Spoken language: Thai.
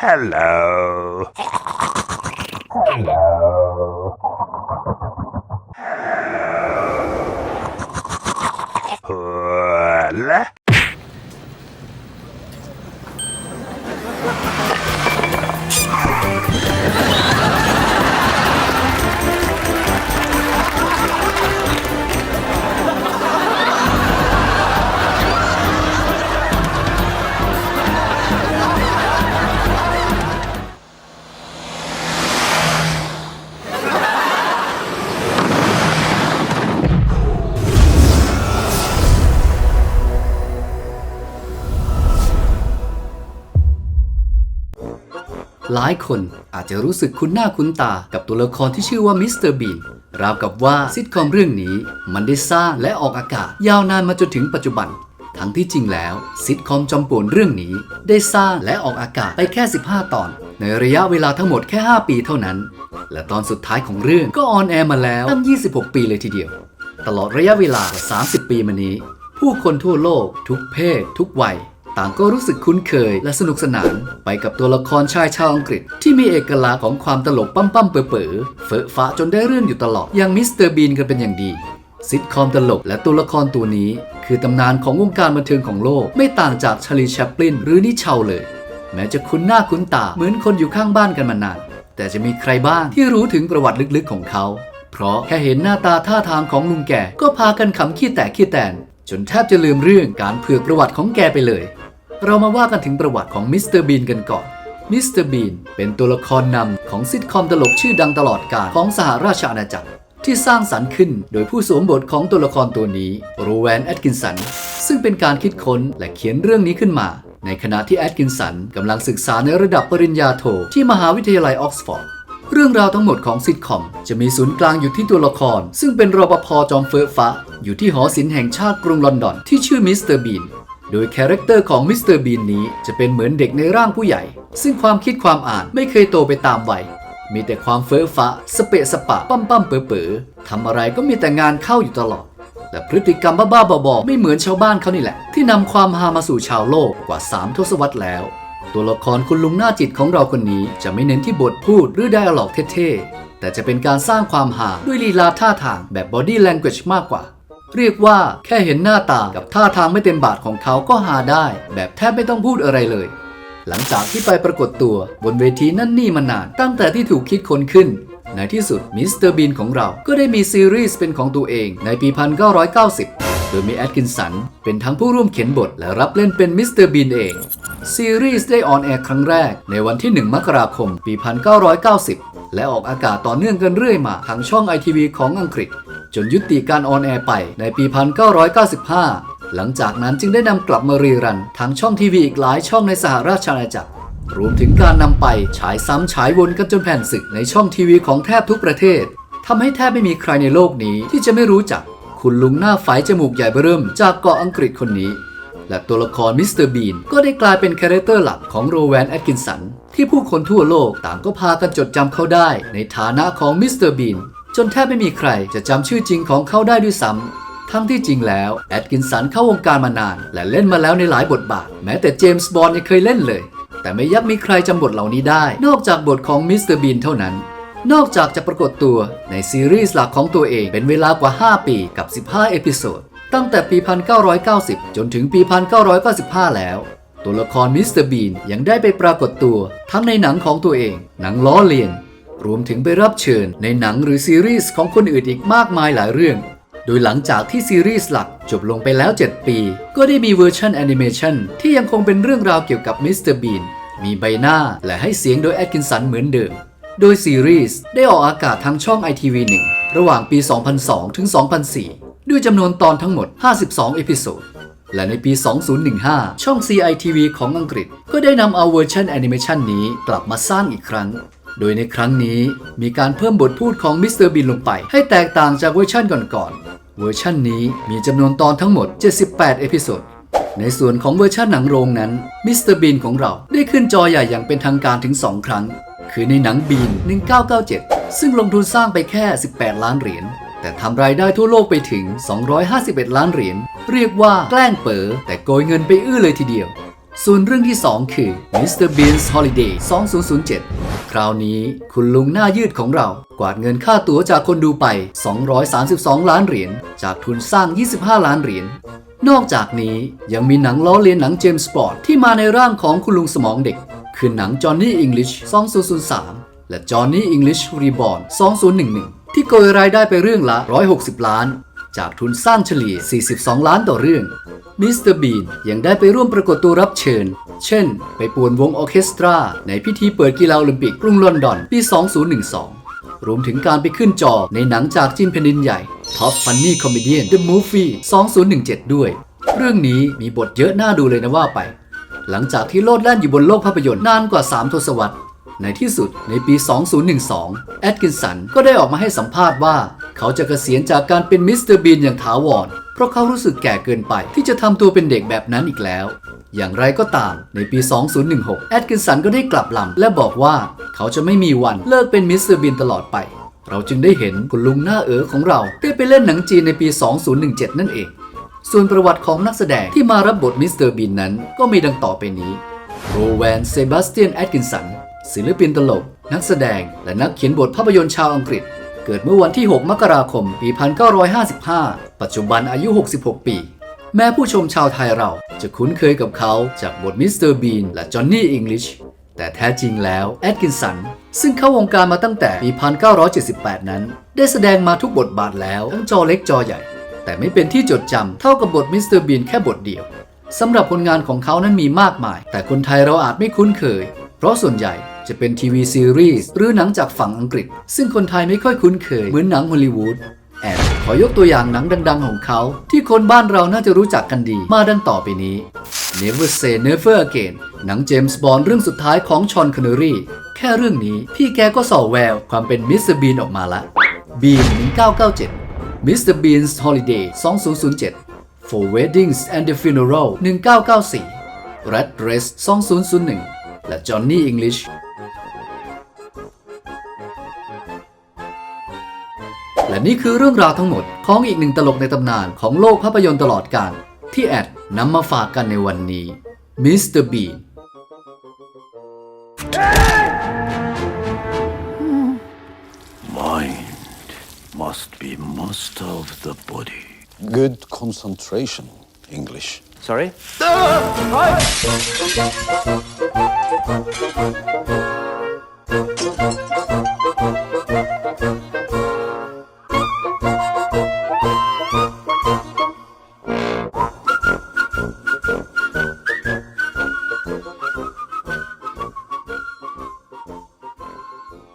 Hello. Hello. หลายคนอาจจะรู้สึกคุ้นหน้าคุ้นตากับตัวละครที่ชื่อว่ามิสเตอร์บีนราวกับว่าซิทคอมเรื่องนี้มันได้สร้างและออกอากาศ ยาวนานมาจนถึงปัจจุบัน ทั้งที่จริงแล้วซิทคอมจอมป่วนเรื่องนี้ ได้สร้างและออกอากาศไปแค่ 15 ตอน ในระยะเวลาทั้งหมดแค่ 5 ปีเท่านั้น และตอนสุดท้ายของเรื่องก็ออนแอร์มาแล้วตั้ง 26 ปีเลยทีเดียว ตลอดระยะเวลากว่า30 ปีมานี้ ผู้คนทั่วโลก ทุกเพศ ทุกวัย ต่างก็รู้สึกคุ้นเคยและสนุกสนานไปกับตัวละครชายชาวอังกฤษ ที่มีเอกลักษณ์ของความตลกปั้มปั้มๆเป๋อเป๋อๆเฟอะฟ้าจนได้เรื่องอยู่ตลอดอย่างมิสเตอร์บีนกันเป็นอย่างดีซิทคอมตลกและตัวละครตัวนี้ คือตำนานของวงการบันเทิงของโลก ไม่ต่างจากชาลีแชปลินหรือนิเชาเลย แม้จะคุ้นหน้าคุ้นตาเหมือนคนอยู่ข้างบ้านกันมานาน แต่จะมีใครบ้างที่รู้ถึงประวัติลึกๆของเขา เพราะแค่เห็นหน้าตาท่าทางของลุงแกก็พากันขำขี้แตกขี้แตน จนแทบจะลืมเรื่องการเผือกประวัติของแกไปเลย เรามาว่ากันถึงประวัติของมิสเตอร์บีนกันก่อน มิสเตอร์บีนเป็นตัวละครนำของซิทคอมตลกชื่อดังตลอดกาลของสหราชอาณาจักร ที่สร้างสรรค์ขึ้นโดยผู้สวมบทของตัวละครตัวนี้โรแวนแอดกินสัน ซึ่งเป็นการคิดค้นและเขียนเรื่องนี้ขึ้นมา ในขณะที่แอดกินสันกำลังศึกษาในระดับปริญญาโทที่มหาวิทยาลัยออกซฟอร์ดเรื่องราวทั้งหมดของซิทคอม จะมีศูนย์กลางอยู่ที่ตัวละคร ซึ่งเป็นรปภจอมเฟ้อฟ้า อยู่ที่หอศิลป์แห่งชาติกรุงลอนดอน ที่ชื่อมิสเตอร์บีน โดยคาแรคเตอร์ของมิสเตอร์บีนนี้จะเป็นเหมือนเด็กในร่างผู้ใหญ่ ซึ่งความคิดความอ่านไม่เคยโตไปตามวัย มีแต่ความเฟ้อฟ้าสเปะสปะปั้มปั้มเป๋อเป๋อทำอะไรก็มีแต่งานเข้าอยู่ตลอด และพฤติกรรมบ้าๆบอๆไม่เหมือนชาวบ้านเขานี่แหละ ที่นำความฮามาสู่ชาวโลกกว่า 3 ทศวรรษแล้ว ตัวละครคุณลุงหน้าจิตของเราคนนี้จะไม่เน้นที่บทพูดหรือไดอะล็อกเท่ๆแต่จะเป็นการสร้างความฮาด้วยลีลาท่าทางแบบ body language มากกว่า เรียกว่าแค่เห็นหน้าตากับท่าทางไม่เต็มบาทของเขาก็ฮาได้ แบบแทบไม่ต้องพูดอะไรเลย หลังจากที่ไปปรากฏตัวบนเวทีนั่นนี่มานาน ตั้งแต่ที่ถูกคิดค้นขึ้น ในที่สุดมิสเตอร์บีนของเราก็ได้มีซีรีส์เป็นของตัวเองในปี 1990 โดยมีแอดกินสันเป็นทั้งผู้ร่วมเขียนบทและรับเล่นเป็นมิสเตอร์บีนเอง ซีรีส์ได้ออนแอร์ครั้งแรกในวันที่ 1 มกราคม ปี 1990 และออกอากาศต่อเนื่องกันเรื่อยมาทางช่อง ITV ของอังกฤษ จนยุติการออนแอร์ไปในปี 1995 หลังจากนั้นจึงได้นำกลับมารีรันทางช่องทีวีอีกหลายช่องในสหราชอาณาจักร รวมถึงการนำไปฉายซ้ำฉายวนกันจนแผ่นศึกในช่องทีวีของแทบทุกประเทศทำให้แทบไม่มีใครในโลกนี้ที่จะไม่รู้จักคุณลุงหน้าไฟจมูกใหญ่เบริ่มจากเกาะอังกฤษคนนี้ และตัวละครมิสเตอร์บีนก็ได้กลายเป็นคาแรคเตอร์หลักของโรแวนแอดกินสัน ที่ผู้คนทั่วโลกต่างก็พากันจดจำเขาได้ในฐานะของมิสเตอร์บีน จนแทบไม่มีใครจะจำชื่อจริงของเขาได้ด้วยซ้ำทั้งที่จริงแล้วแอดกินสันเข้าวงการมานาน และเล่นมาแล้วในหลายบทบาท แม้แต่เจมส์บอนด์ยังเคยเล่นเลย แต่ไม่ยักมีใครจำบทเหล่านี้ได้ นอกจากบทของมิสเตอร์บีนเท่านั้น นอกจากจะปรากฏตัวในซีรีส์หลักของตัวเองเป็นเวลากว่า 5 ปีกับ 15 เอพิโซด ตั้งแต่ปี 1990 จนถึงปี 1995 แล้ว ตัวละครมิสเตอร์บีนยังได้ไปปรากฏตัวทั้งในหนังของตัวเอง หนังล้อเลียน รวมถึงไปรับเชิญในหนังหรือซีรีส์ของคนอื่นอีกมากมายหลายเรื่อง โดยหลังจากที่ซีรีส์หลักจบลงไปแล้ว 7 ปี ก็ได้มีเวอร์ชันแอนิเมชันที่ยังคงเป็นเรื่องราวเกี่ยวกับมิสเตอร์บีนมีใบหน้าและให้เสียงโดยแอดกินสันเหมือนเดิม โดยซีรีส์ได้ออกอากาศทางช่อง ITV 1 ระหว่างปี 2002 ถึง 2004 ด้วยจำนวนตอนทั้งหมด 52 เอพิโซด และในปี 2015 ช่อง CITV ของอังกฤษ ก็ได้นำเอาเวอร์ชันแอนิเมชันนี้กลับมาสร้างอีกครั้ง โดยในครั้งนี้มีการเพิ่มบทพูดของมิสเตอร์บินลงไป ให้แตกต่างจากเวอร์ชันก่อนๆ เวอร์ชันนี้มีจำนวนตอนทั้งหมด 78 เอพิโซด ในส่วนของเวอร์ชันหนังโรงนั้น มิสเตอร์บีนของเราได้ขึ้นจอใหญ่อย่างเป็นทางการถึง 2 ครั้ง คือในหนังบีน 1997 ซึ่งลงทุนสร้างไปแค่ 18 ล้านเหรียญ แต่ทำรายได้ทั่วโลกไปถึง 251 ล้านเหรียญ เรียกว่าแกล้งเป๋อแต่โกยเงินไปอื้อเลยทีเดียว ส่วนเรื่องที่ 2 คือ Mr. Bean's Holiday 2007 คราวนี้คุณลุงหน้ายืดของเรา กวาดเงินค่าตั๋วจากคนดูไป 232 ล้านเหรียญ จากทุนสร้าง 25 ล้านเหรียญ นอกจากนี้ยังมีหนังล้อเลียนหนังเจมส์บอนด์ที่มาในร่างของคุณลุงสมองเด็ก คือหนัง Johnny English 2003 และ Johnny English Reborn 2011 ที่โกยรายได้ไปเรื่องละ 160 ล้าน จากทุนสร้างเฉลี่ย 42 ล้านต่อเรื่อง มิสเตอร์บีนยังได้ไปร่วมปรากฏตัวรับเชิญ เช่น ไปป่วนวงออเคสตรา ในพิธีเปิดกีฬาโอลิมปิกกรุงลอนดอนปี 2012 รวมถึงการไปขึ้นจอในหนังจากจีนแผ่นดินใหญ่ Top Funny Comedian The Movie 2017 ด้วย เรื่องนี้มีบทเยอะน่าดูเลยนะว่าไป หลังจากที่โลดแล่นอยู่บนโลกภาพยนตร์นานกว่า 3 ทศวรรษในที่สุดในปี 2012 แอดกินสันก็ได้ออกมาให้สัมภาษณ์ว่า เขาจะเกษียณจากการเป็นมิสเตอร์บีนอย่างถาวร เพราะเขารู้สึกแก่เกินไปที่จะทำตัวเป็นเด็กแบบนั้นอีกแล้ว อย่างไรก็ตาม ในปี 2016 แอดกินสันก็ได้กลับลำและบอกว่า เขาจะไม่มีวันเลิกเป็นมิสเตอร์บีนตลอดไป เราจึงได้เห็นคุณลุงหน้าเอ๋อของเรา ได้ไปเล่นหนังจีนในปี 2017 นั่นเอง ส่วนประวัติของนักแสดงที่มารับบทมิสเตอร์บีนนั้นก็มีดังต่อไปนี้โรแวนเซบาสเตียนแอดกินสันศิลปินตลก นักแสดง และนักเขียนบทภาพยนตร์ชาวอังกฤษ เกิดเมื่อวันที่ 6 มกราคม ปี 1955 ปัจจุบันอายุ 66 ปี แม้ผู้ชมชาวไทยเราจะคุ้นเคยกับเขาจากบทมิสเตอร์บีนและจอห์นนี่อิงลิชแต่แท้จริงแล้วแอดกินสัน ซึ่งเข้าวงการมาตั้งแต่ปี 1978 นั้น ได้แสดงมาทุกบทบาทแล้วทั้งจอเล็กจอใหญ่ แต่ไม่เป็นที่จดจำเท่ากับบทมิสเตอร์บีนแค่บทเดียวสำหรับผลงานของเขานั้นมีมากมาย แต่คนไทยเราอาจไม่คุ้นเคย เพราะส่วนใหญ่จะเป็นทีวีซีรีส์หรือหนังจากฝั่งอังกฤษ ซึ่งคนไทยไม่ค่อยคุ้นเคยเหมือนหนังฮอลลีวูดแอบขอยกตัวอย่างหนังดัง ๆ ของเขา ที่คนบ้านเราน่าจะรู้จักกันดี มาดังต่อไปนี้ Never Say Never Again หนังเจมส์บอนด์เรื่องสุดท้ายของชอนคอนเนอรี่แค่เรื่องนี้พี่แกก็ส่อแววความเป็นมิสเตอร์บีนออกมาละบีน1997 Mr. Bean's Holiday 2007 For Weddings and the Funeral 1994 Red Dress 2001 และ Johnny English และนี่คือเรื่องราวทั้งหมดของอีกหนึ่งตลกในตำนานของโลกภาพยนตร์ตลอดกาลที่แอดนำมาฝากกันในวันนี้ Mr. Bean Mind must be master of the body. Good concentration, English. Sorry? フフフフ。